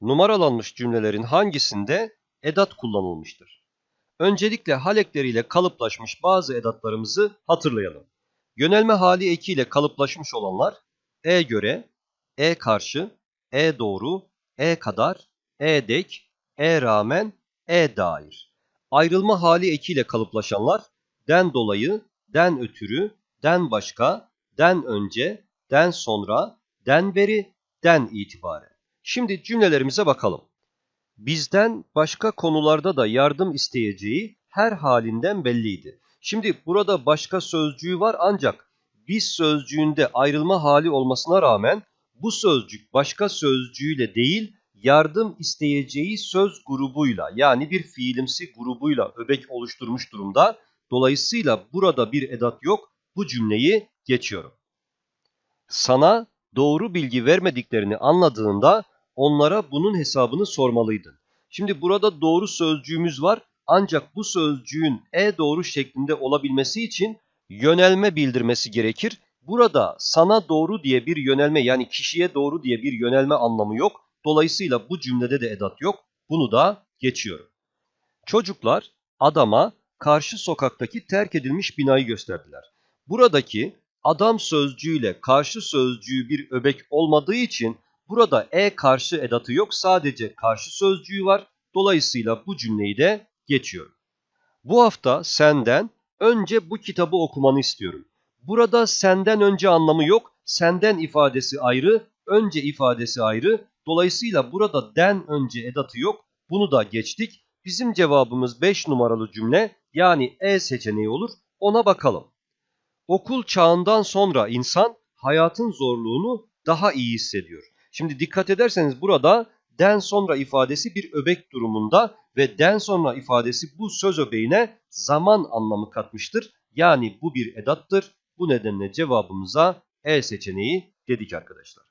numaralanmış cümlelerin hangisinde edat kullanılmıştır? Öncelikle hal ekleriyle kalıplaşmış bazı edatlarımızı hatırlayalım. Yönelme hali ekiyle kalıplaşmış olanlar e göre, e karşı, e doğru, e kadar, e dek, e rağmen, e dair. Ayrılma hali ekiyle kalıplaşanlar den dolayı, den ötürü, den başka, den önce, den sonra, den beri, den itibaren. Şimdi cümlelerimize bakalım. Bizden başka konularda da yardım isteyeceği her halinden belliydi. Şimdi burada başka sözcüğü var ancak biz sözcüğünde ayrılma hali olmasına rağmen bu sözcük başka sözcüğüyle değil yardım isteyeceği söz grubuyla yani bir fiilimsi grubuyla öbek oluşturmuş durumda. Dolayısıyla burada bir edat yok. Bu cümleyi geçiyorum. Sana doğru bilgi vermediklerini anladığında onlara bunun hesabını sormalıydın. Şimdi burada doğru sözcüğümüz var ancak bu sözcüğün e doğru şeklinde olabilmesi için yönelme bildirmesi gerekir. Burada sana doğru diye bir yönelme yani kişiye doğru diye bir yönelme anlamı yok. Dolayısıyla bu cümlede de edat yok. Bunu da geçiyorum. Çocuklar adama karşı sokaktaki terk edilmiş binayı gösterdiler. Buradaki adam sözcüğüyle karşı sözcüğü bir öbek olmadığı için burada e karşı edatı yok. Sadece karşı sözcüğü var. Dolayısıyla bu cümleyi de geçiyorum. Bu hafta senden önce bu kitabı okumanı istiyorum. Burada senden önce anlamı yok. Senden ifadesi ayrı, önce ifadesi ayrı. Dolayısıyla burada den önce edatı yok. Bunu da geçtik. Bizim cevabımız 5 numaralı cümle yani E seçeneği olur. Ona bakalım. Okul çağından sonra insan hayatın zorluğunu daha iyi hissediyor. Şimdi dikkat ederseniz burada den sonra ifadesi bir öbek durumunda ve den sonra ifadesi bu söz öbeğine zaman anlamı katmıştır. Yani bu bir edattır. Bu nedenle cevabımıza E seçeneği dedik arkadaşlar.